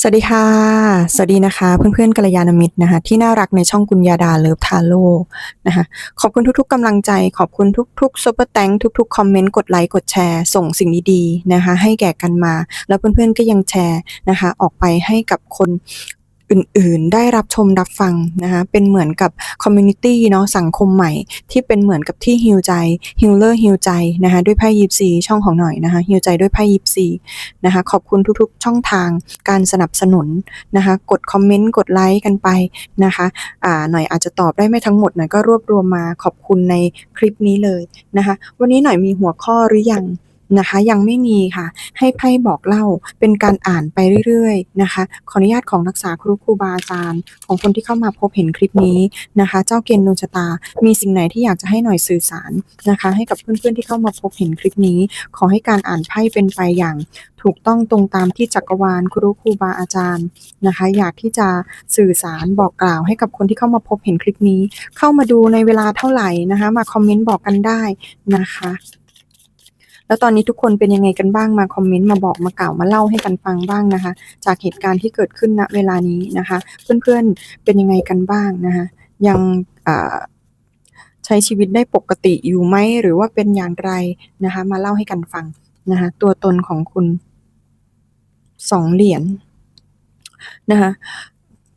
สวัสดีค่ะ สวัสดีนะคะเพื่อนๆกัลยาณมิตรนะคะที่น่ารักในช่องกุญญาดาเลิฟทาโร่นะคะขอบคุณทุกๆกำลังใจ ขอบคุณทุกๆซุปเปอร์แตงทุกๆคอมเมนต์กดไลค์กดแชร์ ส่งสิ่งดีๆนะคะให้แก่กันมา แล้วเพื่อนๆก็ยังแชร์นะคะออกไปให้กับคน อื่นๆ ได้รับชมรับฟังนะคะเป็นเหมือนกับคอมมูนิตี้เนาะสังคมใหม่ที่เป็นเหมือนกับที่ฮิวใจฮิลเลอร์ฮิวใจนะคะด้วยไพ่ยิปซีช่องของหน่อยนะคะฮิวใจด้วยไพ่ยิปซีนะคะขอบคุณทุกๆ ช่องทางการสนับสนุนนะคะกดคอมเมนต์กดไลค์กันไปนะคะอ่าหน่อยอาจจะตอบได้ไม่ทั้งหมดหน่อยก็รวบรวมมาขอบคุณในคลิปนี้เลยนะคะวันนี้หน่อยมีหัวข้อหรือยัง นะคะ ยังไม่มีค่ะ ให้ไพ่บอกเล่าเป็นการอ่านไปเรื่อยๆนะคะ ขออนุญาตของรักษาครูครูบาอาจารย์ ของคนที่เข้ามาพบเห็นคลิปนี้นะคะ เจ้าเกณฑ์ดวงชะตา มีสิ่งไหนที่อยากจะให้หน่อยสื่อสารนะคะ ให้กับเพื่อนๆที่เข้ามาพบเห็นคลิปนี้ ขอให้การอ่านไพ่เป็นไปอย่างถูกต้องตรงตามที่จักรวาลครูครูบาอาจารย์นะคะ อยากที่จะสื่อสารบอกกล่าวให้กับคนที่เข้ามาพบเห็นคลิปนี้ เข้ามาดูในเวลาเท่าไหร่นะคะ มาคอมเมนต์บอกกันได้นะคะ แล้วตอนนี้ทุกคนเป็นยังไงกันบ้างมาคอมเมนต์มาบอกมากล่าวมาเล่าให้กันฟังบ้างนะคะ จากเหตุการณ์ที่เกิดขึ้นณเวลานี้นะคะ เพื่อนๆเป็นยังไงกันบ้างนะคะ ยังใช้ชีวิตได้ปกติอยู่ไหมหรือว่าเป็นอย่างไรนะคะ มาเล่าให้กันฟังนะคะตัวตนของคุณสองเหรียญนะคะ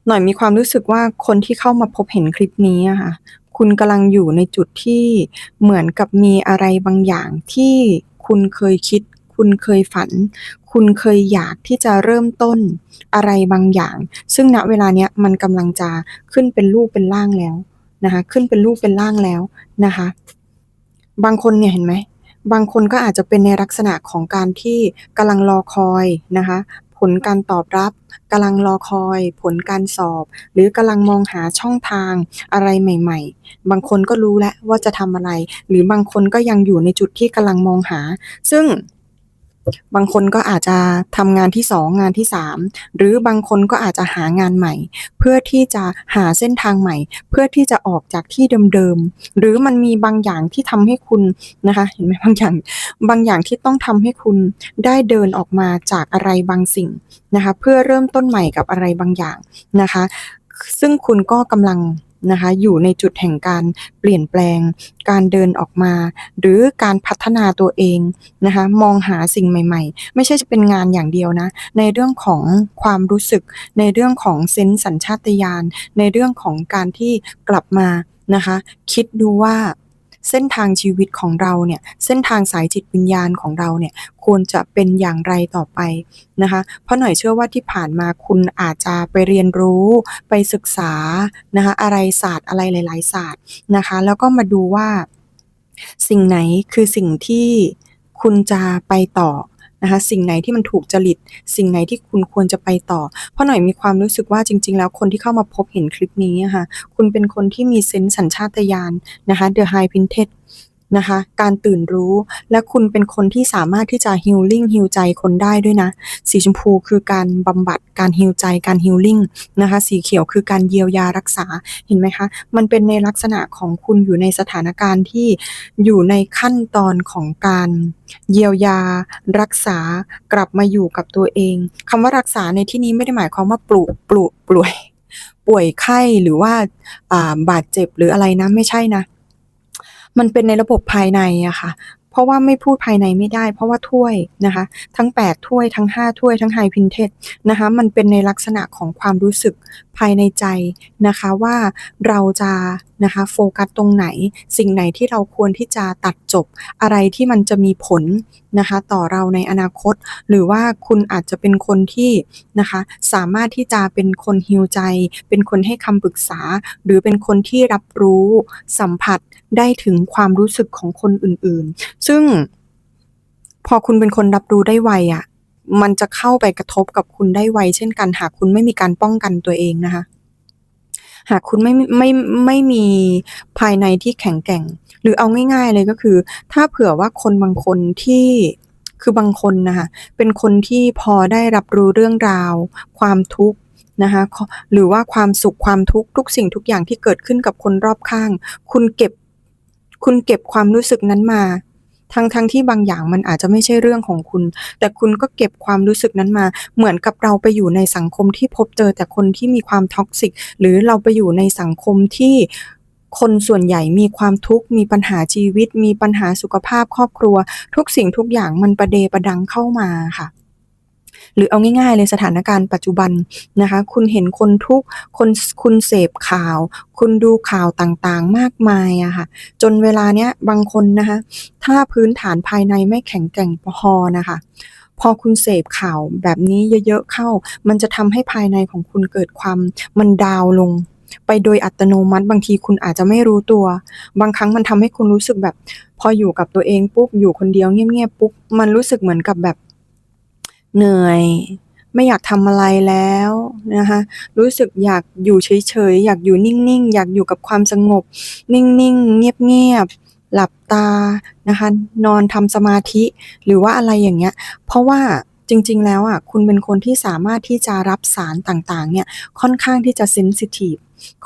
หน่อยมีความรู้สึกว่าคนที่เข้ามาพบเห็นคลิปนี้อะค่ะ คุณกำลังอยู่ในจุดที่เหมือนกับมีอะไรบางอย่างที่ คุณเคยคิด คุณเคยฝัน คุณเคยอยากที่จะเริ่มต้นอะไรบางอย่าง ซึ่งณเวลาเนี้ยมันกำลังจะขึ้นเป็นรูปเป็นร่างแล้วนะคะขึ้นเป็นรูปเป็นร่างแล้วนะคะ บางคนเนี่ยเห็นไหมบางคนก็อาจจะเป็นในลักษณะของการที่กำลังรอคอยนะคะ ผลการตอบรับกำลังรอคอย ผลการสอบ หรือกำลังมองหาช่องทางอะไรใหม่ ๆ บางคนก็รู้แล้วว่าจะทำอะไร หรือบางคนก็ยังอยู่ในจุดที่กำลังมองหา ซึ่ง บางคนก็อาจจะทำงานที่ 2 งานที่ 3 หรือบางคนก็อาจจะหางานใหม่ เพื่อที่จะหาเส้นทางใหม่ เพื่อที่จะออกจากที่เดิมๆหรือมันมีบางอย่างที่ทำให้คุณนะคะเห็นไหมบางอย่างบางอย่างที่ต้องทำให้คุณได้เดินออกมาจากอะไรบางสิ่งนะคะเพื่อเริ่มต้นใหม่กับอะไรบางอย่างนะคะ ซึ่งคุณก็กำลัง นะคะอยู่ในจุดแห่งการเปลี่ยนแปลง การเดินออกมา หรือการพัฒนาตัวเองนะคะมองหาสิ่งใหม่ ๆ ไม่ใช่จะเป็นงานอย่างเดียวนะ ในเรื่องของความรู้สึก ในเรื่องของเซนส์สัญชาตญาณในเรื่องของการที่กลับมานะคะ คิดดูว่า เส้นทางชีวิตของเราเนี่ยเส้นทางสายจิตวิญญาณของเราเนี่ยควรจะเป็นอย่างไรต่อไปนะคะเพราะหน่อยเชื่อว่าที่ผ่านมาคุณอาจจะไปเรียนรู้ไปศึกษานะคะอะไรศาสตร์อะไรหลาย ๆ ศาสตร์นะคะแล้วก็มาดูว่าสิ่งไหนคือสิ่งที่คุณจะไปต่อ นะคะ สิ่งไหนที่มันถูกจริต สิ่งไหนที่คุณควรจะไปต่อ เพราะหน่อยมีความรู้สึกว่าจริง ๆ แล้วคนที่เข้ามาพบเห็นคลิปนี้อะค่ะ คุณเป็นคนที่มีเซนส์สัญชาตญาณนะคะ The High Priestess นะคะ การตื่นรู้และคุณเป็นคนที่สามารถที่จะ healing ฮีลใจคนได้ด้วยนะ สีชมพูคือการบำบัดการฮีลใจการ healing นะคะ สีเขียวคือการเยียวยารักษาเห็นไหมคะ มันเป็นในลักษณะของคุณอยู่ในสถานการณ์ที่อยู่ในขั้นตอนของการเยียวยา รักษากลับมาอยู่กับตัวเองคำว่ารักษาในที่นี้ไม่ได้หมายความว่าปลุปลุป่วยป่วยไข้หรือว่าบาดเจ็บหรืออะไรนะไม่ใช่นะ มันเป็นในระบบภายในอะค่ะ เพราะว่าไม่พูดภายในไม่ได้ เพราะว่าถ้วยนะคะ ทั้ง 8 ถ้วยทั้ง 5 ถ้วยทั้งไฮพินเทสนะคะ มันเป็นในลักษณะของความรู้สึก ภายในใจนะคะว่าเราจะนะคะโฟกัสตรงไหน สิ่งไหนที่เราควรที่จะตัดจบอะไรที่มันจะมีผลนะคะต่อเราในอนาคต หรือว่าคุณอาจจะเป็นคนที่นะคะสามารถที่จะเป็นคนฮีลใจ เป็นคนให้คำปรึกษา หรือเป็นคนที่รับรู้สัมผัสได้ถึงความรู้สึกของคนอื่นๆ ซึ่งพอคุณเป็นคนรับรู้ได้ไวอะ มันจะเข้าไปกระทบกับคุณได้ไวเช่นกัน หากคุณไม่มีการป้องกันตัวเองนะคะ หากคุณไม่ไม่ไม่มีภายในที่แข็งแกร่ง หรือเอาง่าย ๆเลยก็คือ ถ้าเผื่อว่าคนบางคนที่คือบางคนนะคะเป็นคนที่พอได้รับรู้เรื่องราว ความทุกข์นะคะหรือว่าความสุขความทุกข์ทุกสิ่งทุกอย่างที่เกิดขึ้นกับคนรอบข้าง คุณเก็บ คุณเก็บความรู้สึกนั้นมา ทั้งๆทที่บางอย่างมันอาจจะไม่ใช่เรื่องของคุณ แต่คุณก็เก็บความรู้สึกนั้นมา เหมือนกับเราไปอยู่ในสังคมที่พบเจอแต่คนที่มีความท็อกซิก หรือเราไปอยู่ในสังคมที่คนส่วนใหญ่มีความทุกข์ มีปัญหาชีวิต มีปัญหาสุขภาพครอบครัว ทุกสิ่งทุกอย่างมันประเดประดังเข้ามาค่ะ หรือเอาง่ายๆเลยสถานการณ์ปัจจุบันนะคะ คุณเห็นคนทุกคนคุณเสพข่าว คุณดูข่าวต่างๆ มากมายอะค่ะ จนเวลาเนี้ยบางคนนะคะ ถ้าพื้นฐานภายในไม่แข็งแกร่งพอนะคะพอคุณเสพข่าวแบบนี้เยอะๆเข้า มันจะทำให้ภายในของคุณเกิดความมันดาวลง ไปโดยอัตโนมัติ บางทีคุณอาจจะไม่รู้ตัว บางครั้งมันทำให้คุณรู้สึกแบบ พออยู่กับตัวเองปุ๊บอยู่คนเดียวเงียบๆปุ๊บมันรู้สึกเหมือนกับแบบ เหนื่อย ไม่อยากทำอะไรแล้วนะคะรู้สึกอยากอยู่เฉยๆ อยากอยู่นิ่งๆ อยากอยู่กับความสงบ นิ่งๆ เงียบๆ หลับตานะคะนอนทำสมาธิหรือว่าอะไรอย่างเงี้ย เพราะว่าจริงๆ แล้วอะคุณเป็นคนที่สามารถที่จะรับสารต่างๆ เนี่ยค่อนข้างที่จะเซนซิทิฟ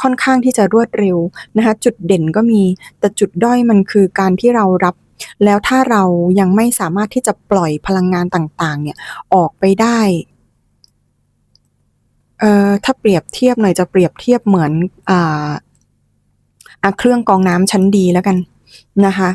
ค่อนข้างที่จะรวดเร็วนะคะจุดเด่นก็มี แต่จุดด้อยมันคือการที่เรารับ แล้วถ้าเรายังไม่สามารถที่จะปล่อยพลังงานต่างๆ เนี่ยออกไปได้เอ่อถ้าเปรียบเทียบหน่อยจะเปรียบเทียบเหมือนอ่าเครื่องกองน้ำชั้นดีแล้วกันนะคะ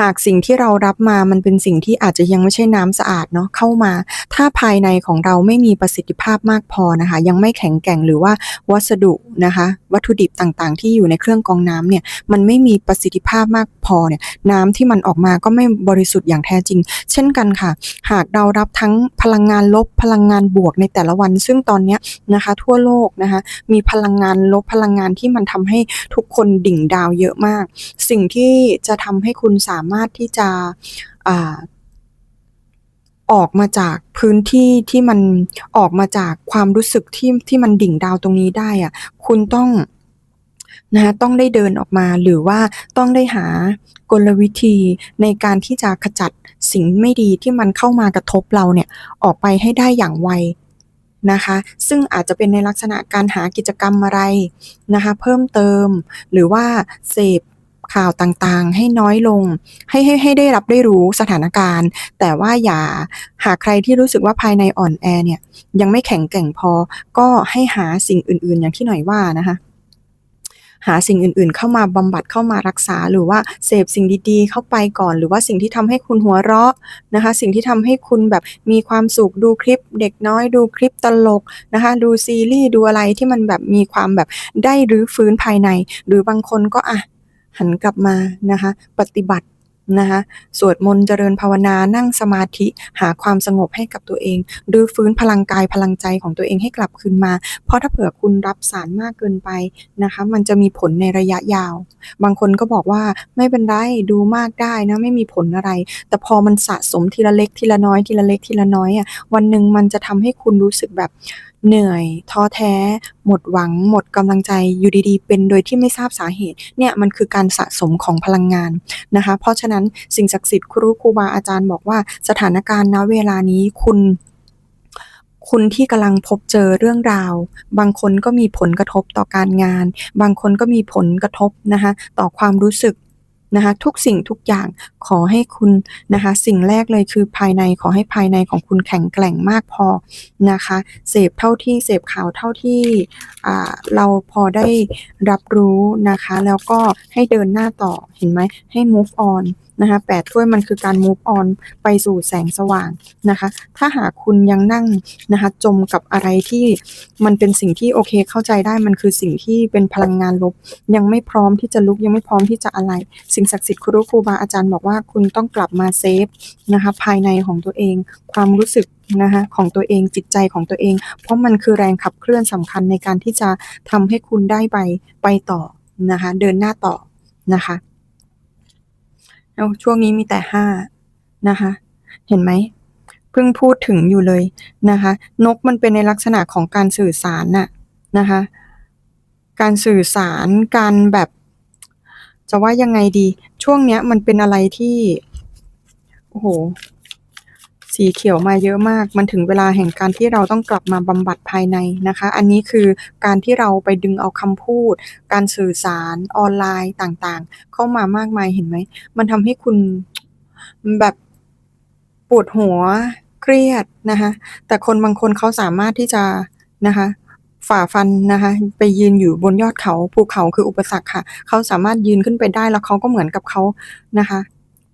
หากสิ่งที่เรารับมามันเป็นสิ่งที่อาจจะยังไม่ใช่น้ำสะอาดเนาะเข้ามา ถ้าภายในของเราไม่มีประสิทธิภาพมากพอนะคะ ยังไม่แข็งแกร่งหรือว่าวัสดุนะคะ วัตถุดิบต่างๆ ที่อยู่ในเครื่องกรองน้ำเนี่ยมันไม่มีประสิทธิภาพมากพอเนี่ยน้ำที่มันออกมาก็ไม่บริสุทธิ์อย่างแท้จริง เช่นกันค่ะ หากเรารับทั้งพลังงานลบพลังงานบวกในแต่ละวัน ซึ่งตอนนี้นะคะ ทั่วโลกนะคะ มีพลังงานลบพลังงานที่มันทำให้ทุกคนดิ่งดาวเยอะมาก สิ่งที่จะทำให้คุณสามามารถที่จะออกมาจากพื้นที่ที่มันออกมาจากความรู้สึกที่ที่มันดิ่งดาวตรงนี้ได้อะคุณต้องนะต้องได้เดินออกมาหรือว่าต้องได้หากลวิธีในการที่จะขจัดสิ่งไม่ดีที่มันเข้ามากระทบเราเนี่ยออกไปให้ได้อย่างไวนะคะ ซึ่งอาจจะเป็นในลักษณะการหากิจกรรมอะไรนะคะ เพิ่มเติมหรือว่าเสพ ข่าวต่างๆ ให้น้อยลง ให้ให้ให้ได้รับได้รู้สถานการณ์ แต่ว่าอย่าหากใครที่รู้สึกว่าภายในอ่อนแอเนี่ยยังไม่แข็งแกร่งพอ ก็ให้หาสิ่งอื่น ๆ อย่างที่หน่อยว่านะคะหาสิ่งอื่นๆ เข้ามาบำบัดเข้ามารักษา หรือว่าเสพสิ่งดีๆ เข้าไปก่อน หรือว่าสิ่งที่ทำให้คุณหัวเราะนะคะ สิ่งที่ทำให้คุณแบบมีความสุขดูคลิป เด็กน้อยดูคลิปตลกนะคะ ดูซีรีส์ดูอะไรที่มันแบบมีความแบบได้รื้อฟื้นภายใน หรือบางคนก็อะ หันกลับมานะคะ ปฏิบัตินะคะสวดมนต์เจริญภาวนานั่งสมาธิหาความสงบให้กับตัวเองรื้อฟื้นพลังกายพลังใจของตัวเองให้กลับคืนมา เพราะถ้าเผื่อคุณรับสารมากเกินไปนะคะ มันจะมีผลในระยะยาว บางคนก็บอกว่า"ไม่เป็นไรดูมากได้นะไม่มีผลอะไร"แต่พอมันสะสมทีละเล็กทีละน้อยทีละเล็กทีละน้อยอะวันหนึ่งมันจะทำให้คุณรู้สึกแบบ เหนื่อย ท้อแท้ หมดหวัง หมดกำลังใจอยู่ดีๆ เป็นโดยที่ไม่ทราบสาเหตุเนี่ยมันคือการสะสมของพลังงานนะคะ เพราะฉะนั้นสิ่งศักดิ์สิทธิ์ครูครูบาอาจารย์บอกว่าสถานการณ์ณเวลานี้คุณคุณที่กำลังพบเจอเรื่องราว บางคนก็มีผลกระทบต่อการงาน บางคนก็มีผลกระทบนะคะต่อความรู้สึก นะคะทุกสิ่งทุกอย่างขอให้คุณนะคะสิ่งแรกเลยคือภายในขอให้ภายในของคุณแข็งแกร่งมากพอนะคะเสพเท่าที่เสพข่าวเท่าที่เราพอได้รับรู้นะคะ แล้วก็ให้เดินหน้าต่อเห็นไหมให้ move on นะคะ8ถ้วยมันคือการ move on ไปสู่แสงสว่างนะคะ ถ้าหากคุณยังนั่งนะคะจมกับอะไรที่มันเป็นสิ่งที่โอเคเข้าใจได้มันคือสิ่งที่เป็นพลังงานลบ ยังไม่พร้อมที่จะลุกยังไม่พร้อมที่จะอะไร สิ่งศักดิ์สิทธิ์ครูครูบาอาจารย์บอกว่าคุณต้องกลับมาเซฟนะคะภายในของตัวเอง ความรู้สึกนะคะของตัวเองจิตใจของตัวเอง เพราะมันคือแรงขับเคลื่อนสำคัญในการที่จะทำให้คุณได้ไปไปต่อนะคะเดินหน้าต่อนะคะ เอาช่วงนี้มีแต่ห้านะคะ เห็นไหมเพิ่งพูดถึงอยู่เลยนะคะ นกมันเป็นในลักษณะของการสื่อสารน่ะนะคะ การสื่อสารการแบบ จะว่ายังไงดี ช่วงเนี้ยมันเป็นอะไรที่โอ้โห สีเขียวมาเยอะมาก มันถึงเวลาแห่งการที่เราต้องกลับมาบำบัดภายในนะคะ อันนี้คือการที่เราไปดึงเอาคำพูด การสื่อสารออนไลน์ต่างๆ เข้ามามากมายเห็นไหม มันทำให้คุณแบบปวดหัวเครียดนะคะแต่คนบางคนเขาสามารถที่จะนะคะฝ่าฟันนะคะไปยืนอยู่บนยอดเขาภูเขาคืออุปสรรคค่ะ เขาสามารถยืนขึ้นไปได้แล้วเขาก็เหมือนกับเขานะคะ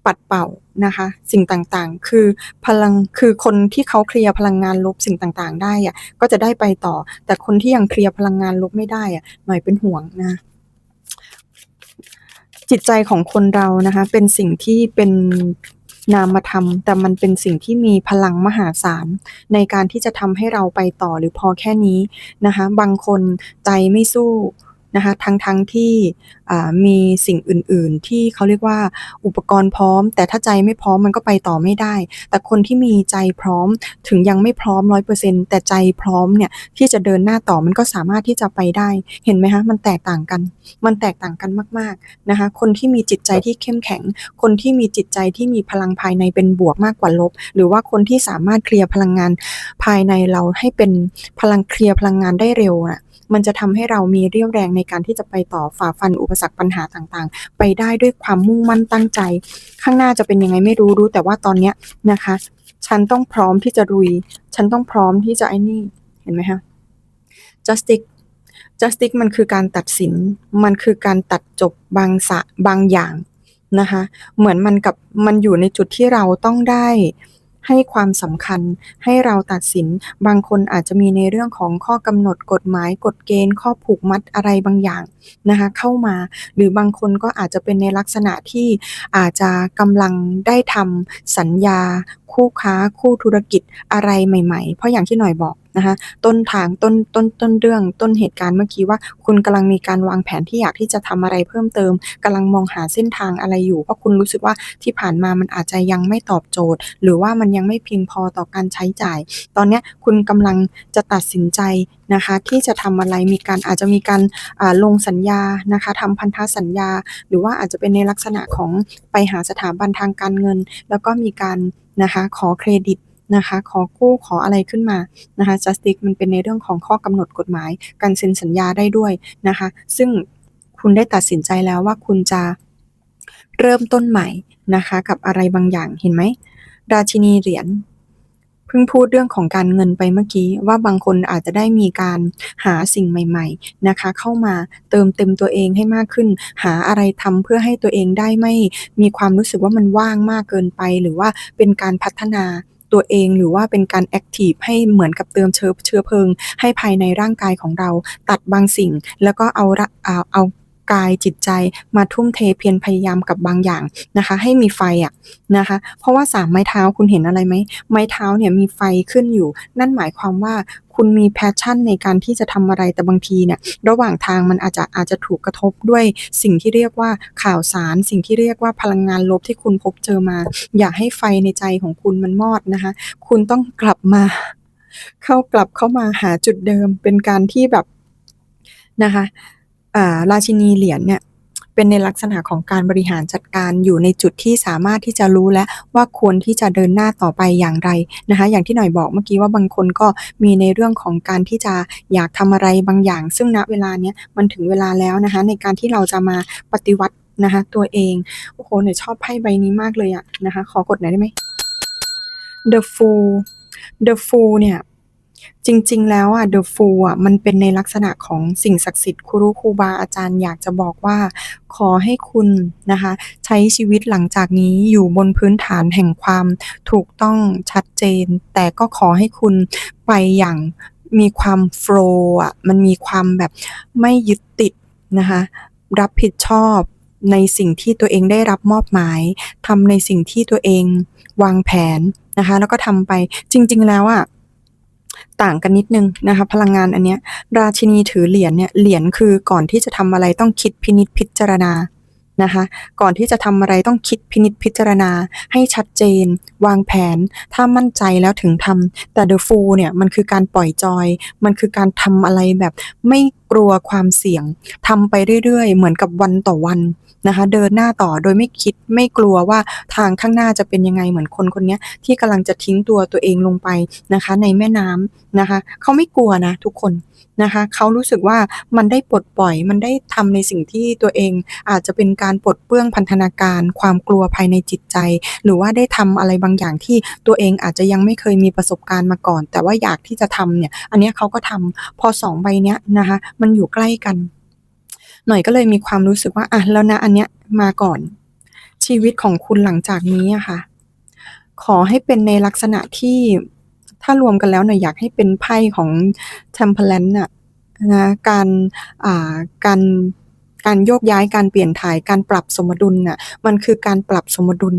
ปัดเป่านะคะ สิ่งต่างๆ คือพลังคือคนที่เขาเคลียร์พลังงานลบสิ่งต่างๆ ได้อะก็จะได้ไปต่อ แต่คนที่ยังเคลียร์พลังงานลบไม่ได้อะหน่อยเป็นห่วงนะจิตใจของคนเรานะคะ เป็นสิ่งที่เป็นนามธรรม แต่มันเป็นสิ่งที่มีพลังมหาศาล ในการที่จะทำให้เราไปต่อหรือพอแค่นี้นะคะ บางคนใจไม่สู้ นะคะทั้งๆทที่มีสิ่งอื่นๆ ที่เขาเรียกว่าอุปกรณ์พร้อม แต่ถ้าใจไม่พร้อมมันก็ไปต่อไม่ได้ แต่คนที่มีใจพร้อมถึงยังไม่พร้อม100%แต่ใจพร้อมเนี่ยที่จะเดินหน้าต่อมันก็สามารถที่จะไปได้เห็นไหมคะมันแตกต่างกัน มันแตกต่างกันมากๆนะคะคนที่มีจิตใจที่เข้มแข็ง คนที่มีจิตใจที่มีพลังภายในเป็นบวกมากกว่าลบ หรือว่าคนที่สามารถเคลียร์พลังงานภายในเราให้เป็นพลังเคลียร์พลังงานได้เร็วน่ะ มันจะทำให้เรามีเรี่ยวแรงในการที่จะไปต่อฝ่าฟันอุปสรรคปัญหาต่างๆ ไปได้ด้วยความมุ่งมั่นตั้งใจ ข้างหน้าจะเป็นยังไงไม่รู้รู้ แต่ว่าตอนเนี้ยนะคะ ฉันต้องพร้อมที่จะลุย ฉันต้องพร้อมที่จะไอ้นี่เห็นไหมคะ justice justice มันคือการตัดสิน มันคือการตัดจบบางสะบางอย่างนะคะ เหมือนมันกับมันอยู่ในจุดที่เราต้องได้ ให้ความสำคัญ ให้เราตัดสิน บางคนอาจจะมีในเรื่องของข้อกำหนดกฎหมายกฎเกณฑ์ ข้อผูกมัดอะไรบางอย่างนะคะเข้ามา หรือบางคนก็อาจจะเป็นในลักษณะที่อาจจะกำลังได้ทำสัญญา คู่ค้า คู่ธุรกิจอะไรใหม่ ๆ เพราะอย่างที่หน่อยบอก นะคะต้นทางต้นต้นต้นเรื่องต้นเหตุการณ์เมื่อกี้ว่า คุณกำลังมีการวางแผนที่อยากที่จะทำอะไรเพิ่มเติมกำลังมองหาเส้นทางอะไรอยู่เพราะคุณรู้สึกว่าที่ผ่านมามันอาจจะยังไม่ตอบโจทย์ หรือว่ามันยังไม่เพียงพอต่อการใช้จ่าย ตอนนี้คุณกำลังจะตัดสินใจนะคะที่จะทำอะไรมีการอาจจะมีการาลงสัญญานะคะทำพันธสัญญา หรือว่าอาจจะเป็นในลักษณะของไปหาสถาบันทางการเงิน แล้วก็มีการนะคะขอเครดิต นะคะขอกู้ขออะไรขึ้นมานะคะ justice มันเป็นในเรื่องของข้อกำหนดกฎหมาย การเซ็นสัญญาได้ด้วยนะคะ ซึ่งคุณได้ตัดสินใจแล้วว่าคุณจะเริ่มต้นใหม่นะคะ กับอะไรบางอย่างเห็นไหมราชินีเหรียญเพิ่งพูดเรื่องของการเงินไปเมื่อกี้ว่าบางคนอาจจะได้มีการหาสิ่งใหม่ ๆนะคะ เข้ามาเติมเต็มตัวเองให้มากขึ้น หาอะไรทำเพื่อให้ตัวเองได้ไม่มีความรู้สึกว่ามันว่างมากเกินไป หรือว่าเป็นการพัฒนา ตัวเอง หรือว่าเป็นการแอคทีฟให้เหมือนกับเติมเชื้อเชื้อเพลิง ให้ภายในร่างกายของเราตัดบางสิ่ง แล้วก็เอาระอ่าเอา กายจิตใจมาทุ่มเทเพียรพยายามกับบางอย่างนะคะ ให้มีไฟอะนะคะ เพราะว่าสามไม้เท้าคุณเห็นอะไรไหมไม้เท้าเนี่ยมีไฟขึ้นอยู่ นั่นหมายความว่าคุณมีแพชชั่นในการที่จะทำอะไรแต่บางทีเนี่ยระหว่างทางมันอาจจะอาจจะถูกกระทบด้วยสิ่งที่เรียกว่าข่าวสาร สิ่งที่เรียกว่าพลังงานลบที่คุณพบเจอมา อย่าให้ไฟในใจของคุณมันมอดนะคะ คุณต้องกลับมา เข้ากลับเข้ามาหาจุดเดิมเป็นการที่แบบนะคะ ราชินีเหรียญเนี่ยเป็นในลักษณะของการบริหารจัดการอยู่ในจุดที่สามารถที่จะรู้และว่าควรที่จะเดินหน้าต่อไปอย่างไรนะคะ อย่างที่หน่อยบอกเมื่อกี้ว่าบางคนก็มีในเรื่องของการที่จะอยากทำอะไรบางอย่าง ซึ่งณเวลาเนี้ยมันถึงเวลาแล้วนะคะในการที่เราจะมาปฏิวัตินะคะตัวเองโอ้โหหน่อยชอบไพ่ใบนี้มากเลยอะนะคะขอกดหน่อยได้ไหม The Fool The Fool เนี่ย จริง ๆ แล้วอะ The Fool อะ มันเป็นในลักษณะของสิ่งศักดิ์สิทธิ์ครูครูบาอาจารย์อยากจะบอกว่า ขอให้คุณนะคะ ใช้ชีวิตหลังจากนี้อยู่บนพื้นฐานแห่งความถูกต้องชัดเจน แต่ก็ขอให้คุณไปอย่างมีความโฟล์อะ มันมีความแบบไม่ยึดติดนะคะ รับผิดชอบในสิ่งที่ตัวเองได้รับมอบหมายทำในสิ่งที่ตัวเองวางแผนนะคะ แล้วก็ทำไปจริง ๆ แล้วอะ ต่างกันนิดนึงนะคะพลังงานอันเนี้ยราชินีถือเหรียญเนี่ยเหรียญคือก่อนที่จะทำอะไรต้องคิดพินิจพิจารณานะคะก่อนที่จะทำอะไรต้องคิดพินิจพิจารณาให้ชัดเจน วางแผน ถ้ามั่นใจแล้วถึงทำแต่ The Fool เนี่ยมันคือการปล่อยจอย มันคือการทำอะไรแบบไม่กลัวความเสี่ยงทำไปเรื่อยๆ เหมือนกับวันต่อวันนะคะเดินหน้าต่อโดยไม่คิดไม่กลัวว่าทางข้างหน้าจะเป็นยังไงเหมือนคนคนนี้ที่กำลังจะทิ้งตัวตัวเองลงไปนะคะ ในแม่น้ำนะคะ เขาไม่กลัวนะทุกคนนะคะเขารู้สึกว่ามันได้ปลดปล่อยมันได้ทำในสิ่งที่ตัวเองอาจจะเป็นการปลดเปลื้องพันธนาการ ความกลัวภายในจิตใจ หรือว่าได้ทำอะไรบางอย่างที่ตัวเองอาจจะยังไม่เคยมีประสบการณ์มาก่อน แต่ว่าอยากที่จะทำเนี่ย อันนี้เขาก็ทำพอสองใบเนี้ยนะคะ มันอยู่ใกล้กัน หน่อยก็เลยมีความรู้สึกว่าอะแล้วนะอันเนี้ยมาก่อน ชีวิตของคุณหลังจากนี้อะค่ะ ขอให้เป็นในลักษณะที่ถ้ารวมกันแล้วหน่อยอยากให้เป็นไพ่ของ Temperance น่ะนะการอ่าการ การโยกย้ายการเปลี่ยนถ่ายการปรับสมดุลน่ะมันคือการปรับสมดุล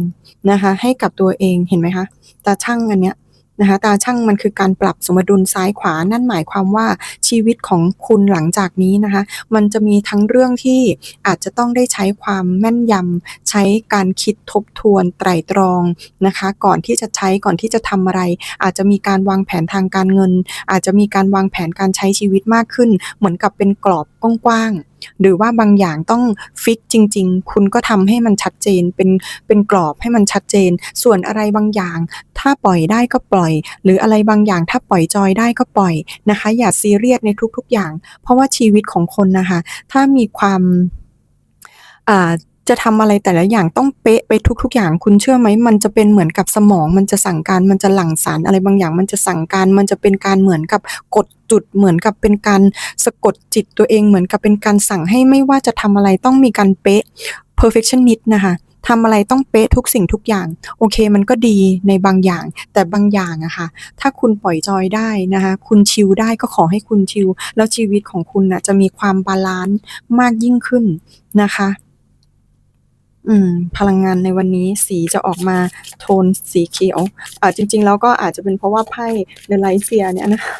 นะคะให้กับตัวเองเห็นไหมคะตาช่างอันเนี้ยนะคะตาช่างมันคือการปรับสมดุลซ้ายขวานั่นหมายความว่าชีวิตของคุณหลังจากนี้นะคะมันจะมีทั้งเรื่องที่อาจจะต้องได้ใช้ความแม่นยำใช้การคิดทบทวนไตรตรองนะคะก่อนที่จะใช้ก่อนที่จะทำอะไร อาจจะมีการวางแผนทางการเงิน อาจจะมีการวางแผนการใช้ชีวิตมากขึ้น เหมือนกับเป็นกรอบกว้างๆ หรือว่าบางอย่างต้องฟิกจริง ๆ คุณก็ทำให้มันชัดเจนเป็นเป็นกรอบให้มันชัดเจน ส่วนอะไรบางอย่าง ถ้าปล่อยได้ก็ปล่อย หรืออะไรบางอย่างถ้าปล่อยจอยได้ก็ปล่อยนะคะ อย่าซีเรียสในทุก ๆอย่าง เพราะว่าชีวิตของคนนะคะ ถ้ามีความอ่า จะทำอะไรแต่ละอย่างต้องเป๊ะไปทุก ๆ อย่างคุณเชื่อไหมมันจะเป็นเหมือนกับสมอง มันจะสั่งการมันจะหลั่งสารอะไรบางอย่าง มันจะสั่งการมันจะเป็นการเหมือนกับกดจุดเหมือนกับเป็นการสะกดจิตตัวเองเหมือนกับเป็นการสั่งให้ไม่ว่าจะทำอะไรต้องมีการเป๊ะ perfectionist นะคะทำอะไรต้องเป๊ะทุกสิ่งทุกอย่าง โอเคมันก็ดีในบางอย่าง แต่บางอย่างอะค่ะ ถ้าคุณปล่อยจอยได้นะคะคุณชิลได้ก็ขอให้คุณชิลแล้วชีวิตของคุณน่ะจะมีความบาลานซ์มากยิ่งขึ้นนะคะ อืม พลังงานในวันนี้สีจะออกมาโทนสีเขียวอ่าจริง ๆ แล้วก็อาจจะเป็นเพราะว่าไพ่ The Light Seer เนี่ยนะคะ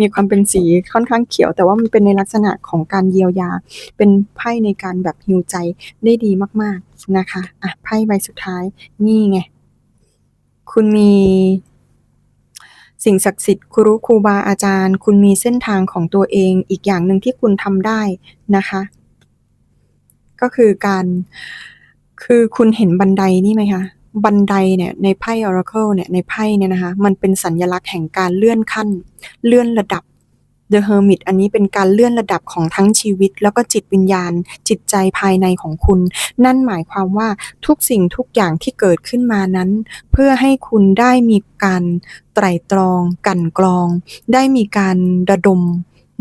มีความเป็นสีค่อนข้างเขียว แต่ว่ามันเป็นในลักษณะของการเยียวยา เป็นไพ่ในการแบบฮีลใจได้ดีมากๆนะคะอะไพ่ใบสุดท้ายนี่ไง คุณมีสิ่งศักดิ์สิทธิ์ครูครูบาอาจารย์ คุณมีเส้นทางของตัวเองอีกอย่างหนึ่งที่คุณทำได้นะคะ ก็คือการ คือคุณเห็นบันไดนี่ไหมคะ บันไดเนี่ยในไพ่ Oracle เนี่ยในไพ่เนี่ยนะคะ มันเป็นสัญลักษณ์แห่งการเลื่อนขั้น เลื่อนระดับ The Hermit อันนี้เป็นการเลื่อนระดับของทั้งชีวิต แล้วก็จิตวิญญาณ จิตใจภายในของคุณ นั่นหมายความว่าทุกสิ่งทุกอย่างที่เกิดขึ้นมานั้น เพื่อให้คุณได้มีการไตร่ตรอง กันกรอง ได้มีการระดม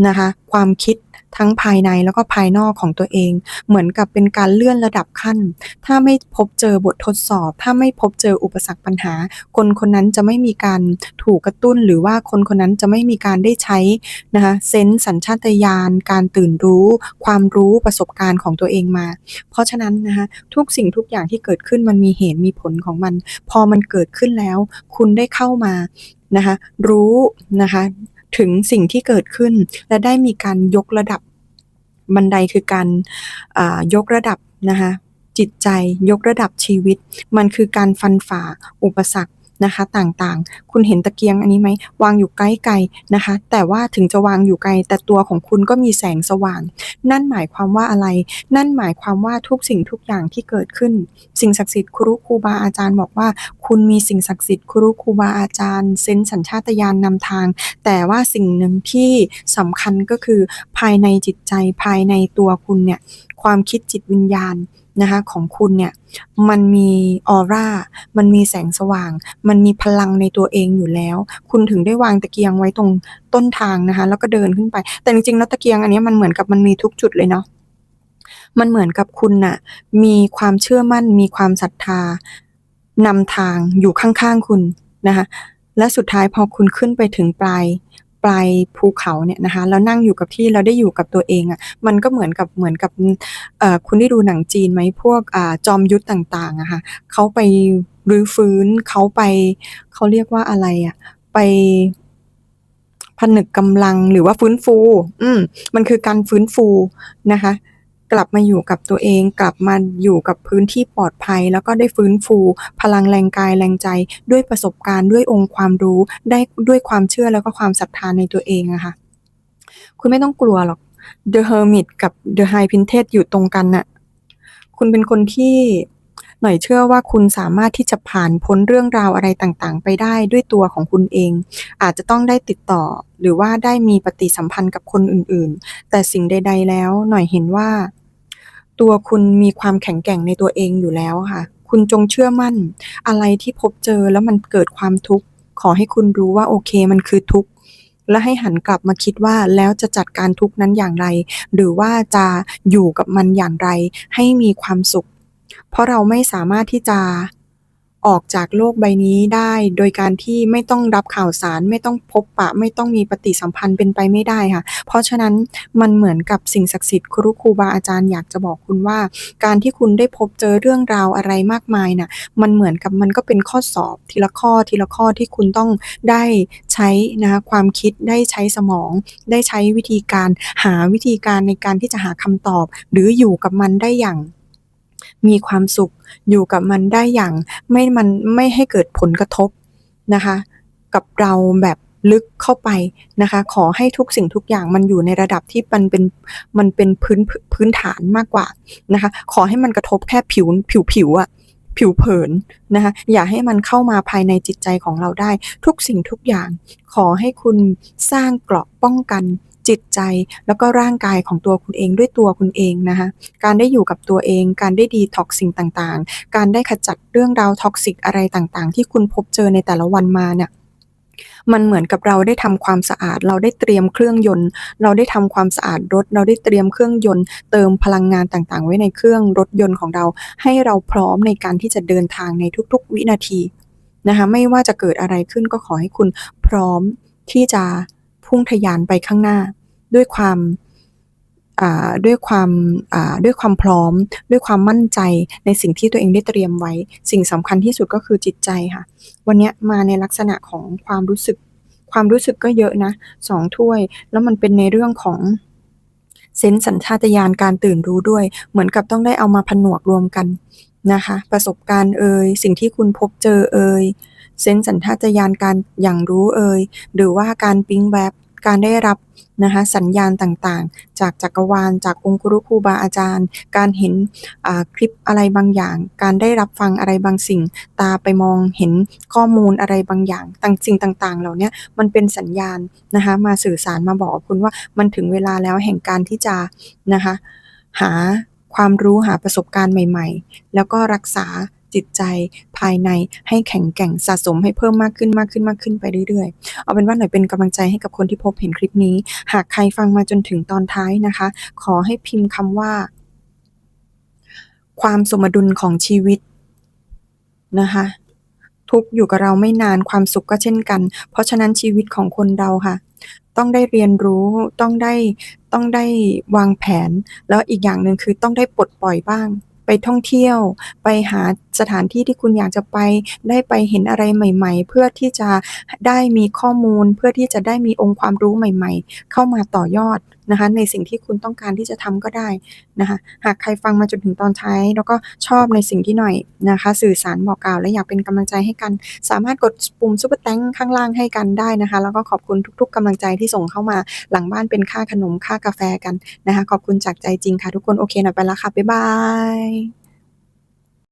นะคะ ความคิด ทั้งภายในแล้วก็ภายนอกของตัวเอง เหมือนกับเป็นการเลื่อนระดับขั้น ถ้าไม่พบเจอบททดสอบ ถ้าไม่พบเจออุปสรรคปัญหา คนคนนั้นจะไม่มีการถูกกระตุ้น หรือว่าคนคนนั้นจะไม่มีการได้ใช้นะคะเซนส์สัญชาตญาณการตื่นรู้ ความรู้ประสบการณ์ของตัวเองมา เพราะฉะนั้นนะคะทุกสิ่งทุกอย่างที่เกิดขึ้นมันมีเหตุมีผลของมัน พอมันเกิดขึ้นแล้ว คุณได้เข้ามานะคะรู้นะคะ ถึงสิ่งที่เกิดขึ้น และได้มีการยกระดับบันไดคือการยกระดับนะคะจิตใจยกระดับชีวิต มันคือการฟันฝ่าอุปสรรค นะคะต่างๆ คุณเห็นตะเกียงอันนี้ไหมวางอยู่ใกล้ไกลนะคะ แต่ว่าถึงจะวางอยู่ไกล แต่ตัวของคุณก็มีแสงสว่าง นั่นหมายความว่าอะไร นั่นหมายความว่าทุกสิ่งทุกอย่างที่เกิดขึ้น สิ่งศักดิ์สิทธิ์ครูครูบาอาจารย์บอกว่า คุณมีสิ่งศักดิ์สิทธิ์ครูครูบาอาจารย์ เซนสัญชาตญาณนำทาง แต่ว่าสิ่งหนึ่งที่สำคัญก็คือภายในจิตใจภายในตัวคุณเนี่ยความคิดจิตวิญญาณ นะคะของคุณเนี่ยมันมีออร่า มันมีแสงสว่าง มันมีพลังในตัวเองอยู่แล้ว คุณถึงได้วางตะเกียงไว้ตรงต้นทางนะคะ แล้วก็เดินขึ้นไป แต่จริงๆแล้วตะเกียงอันนี้มันเหมือนกับมันมีทุกจุดเลยเนาะ มันเหมือนกับคุณน่ะมีความเชื่อมั่น มีความศรัทธานำทางอยู่ข้างๆคุณนะคะ และสุดท้ายพอคุณขึ้นไปถึงปลาย ปลายภูเขาเนี่ยนะคะแล้วนั่งอยู่กับที่เราได้อยู่กับตัวเองอะ่ะมันก็เหมือนกับเหมือนกับเอ่อคุณได้ดูหนังจีนไหมพวกอจอมยุทธต่างๆอะค่ะเขาไปรื้อฟื้นเขาไปเขาเรียกว่าอะไรอะไปผนึกกำลังหรือว่าฟื้นฟู อืมมันคือการฟื้นฟูนะคะ กลับมาอยู่กับตัวเอง กลับมาอยู่กับพื้นที่ปลอดภัย แล้วก็ได้ฟื้นฟู พลังแรงกายแรงใจ ด้วยประสบการณ์ด้วยองค์ความรู้ ได้ด้วยความเชื่อแล้วก็ความศรัทธาในตัวเองอะค่ะ คุณไม่ต้องกลัวหรอก The Hermit กับ The High Priestess อยู่ตรงกันน่ะ คุณเป็นคนที่หน่อยเชื่อว่าคุณสามารถที่จะผ่านพ้นเรื่องราวอะไรต่างๆ ไปได้ด้วยตัวของคุณเอง อาจจะต้องได้ติดต่อ หรือว่าได้มีปฏิสัมพันธ์กับคนอื่นๆ แต่สิ่งใด ๆ แล้วหน่อยเห็นว่า ตัวคุณมีความแข็งแกร่งในตัวเองอยู่แล้วค่ะ คุณจงเชื่อมั่น อะไรที่พบเจอแล้วมันเกิดความทุกข์ ขอให้คุณรู้ว่าโอเคมันคือทุกข์ และให้หันกลับมาคิดว่าแล้วจะจัดการทุกข์นั้นอย่างไร หรือว่าจะอยู่กับมันอย่างไร ให้มีความสุข เพราะเราไม่สามารถที่จะ ออกจากโลกใบนี้ได้ โดยการที่ไม่ต้องรับข่าวสาร ไม่ต้องพบปะ ไม่ต้องมีปฏิสัมพันธ์เป็นไปไม่ได้ค่ะ เพราะฉะนั้นมันเหมือนกับสิ่งศักดิ์สิทธิ์ครูครูบาอาจารย์อยากจะบอกคุณว่า การที่คุณได้พบเจอเรื่องราวอะไรมากมายน่ะมันเหมือนกับมันก็เป็นข้อสอบทีละข้อทีละข้อที่คุณต้องได้ใช้นะคะความคิดได้ใช้สมอง ได้ใช้วิธีการหาวิธีการในการที่จะหาคำตอบ หรืออยู่กับมันได้อย่าง มีความสุขอยู่กับมันได้อย่างไม่มันไม่ให้เกิดผลกระทบนะคะ กับเราแบบลึกเข้าไปนะคะ ขอให้ทุกสิ่งทุกอย่างมันอยู่ในระดับที่มันเป็นมันเป็นพื้นพื้นฐานมากกว่านะคะ ขอให้มันกระทบแค่ผิวผิวผิวอะผิวเผินนะคะอย่าให้มันเข้ามาภายในจิตใจของเราได้ ทุกสิ่งทุกอย่าง ขอให้คุณสร้างเกราะป้องกัน จิตใจ แล้วก็ร่างกายของตัวคุณเองด้วยตัวคุณเองนะคะการได้อยู่กับตัวเอง การได้ดีท็อกสิ่งต่างๆ การได้ขจัดเรื่องราวท็อกซิกอะไรต่างๆ ที่คุณพบเจอในแต่ละวันมาเนี่ยมันเหมือนกับเราได้ทำความสะอาด เราได้เตรียมเครื่องยนต์ เราได้ทำความสะอาดรถ เราได้เตรียมเครื่องยนต์ เติมพลังงานต่างๆ ไว้ในเครื่องรถยนต์ของเรา ให้เราพร้อมในการที่จะเดินทางในทุก ๆ วินาทีนะคะไม่ว่าจะเกิดอะไรขึ้นก็ขอให้คุณพร้อมที่จะ พุ่งทะยานไปข้างหน้า ด้วยความด้วยความด้วยความพร้อม ด้วยความมั่นใจในสิ่งที่ตัวเองได้เตรียมไว้ สิ่งสำคัญที่สุดก็คือจิตใจค่ะ วันนี้มาในลักษณะของความรู้สึก ความรู้สึกก็เยอะนะสองถ้วย แล้วมันเป็นในเรื่องของเซนส์สัญชาตญาณการตื่นรู้ด้วย เหมือนกับต้องได้เอามาผนวกรวมกันนะคะ ประสบการณ์เอ่ยสิ่งที่คุณพบเจอเอ่ย เซนส์สัญชาตญาณการอย่างรู้เอ่ยหรือว่าการปิ๊งแวบการได้รับนะคะสัญญาณต่างๆ จากจักรวาล จากองค์ครูครูบาอาจารย์ การเห็นคลิปอะไรบางอย่าง การได้รับฟังอะไรบางสิ่ง ตาไปมองเห็นข้อมูลอะไรบางอย่างต่างสิ่งต่างๆ เหล่านี้มันเป็นสัญญาณนะคะมาสื่อสารมาบอกคุณว่ามันถึงเวลาแล้วแห่งการที่จะนะคะหาความรู้หาประสบการณ์ใหม่ ๆ แล้วก็รักษา จิตใจภายในให้แข็งแกร่งสะสมให้เพิ่มมากขึ้นมากขึ้นมากขึ้นไปเรื่อยๆ เอาเป็นว่าหน่อยเป็นกำลังใจให้กับคนที่พบเห็นคลิปนี้ หากใครฟังมาจนถึงตอนท้ายนะคะ ขอให้พิมพ์คำว่า ความสมดุลของชีวิตนะคะทุกอยู่กับเราไม่นานความสุขก็เช่นกัน เพราะฉะนั้นชีวิตของคนเราค่ะ ต้องได้เรียนรู้ต้องได้ต้องได้วางแผน แล้วอีกอย่างหนึ่งคือต้องได้ปลดปล่อยบ้าง ไปท่องเที่ยว ไปหาสถานที่ที่คุณอยากจะไป ได้ไปเห็นอะไรใหม่ ๆ เพื่อที่จะได้มีข้อมูล เพื่อที่จะได้มีองค์ความรู้ใหม่ ๆ เข้ามาต่อยอดนะคะในสิ่งที่คุณต้องการที่จะทำก็ได้นะคะหากใครฟังมาจนถึงตอนท้าย แล้วก็ชอบในสิ่งที่หน่อยนะคะ สื่อสารบอกกล่าวและอยากเป็นกำลังใจให้กัน สามารถกดปุ่ม Super Thanks ข้างล่างให้กันได้นะคะ แล้วก็ขอบคุณทุก ๆกำลังใจที่ส่งเข้ามาหลังบ้านเป็นค่าขนมค่ากาแฟกันนะคะ ขอบคุณจากใจจริงค่ะทุกคนโอเคหน่อยไปแล้วค่ะบ๊ายบาย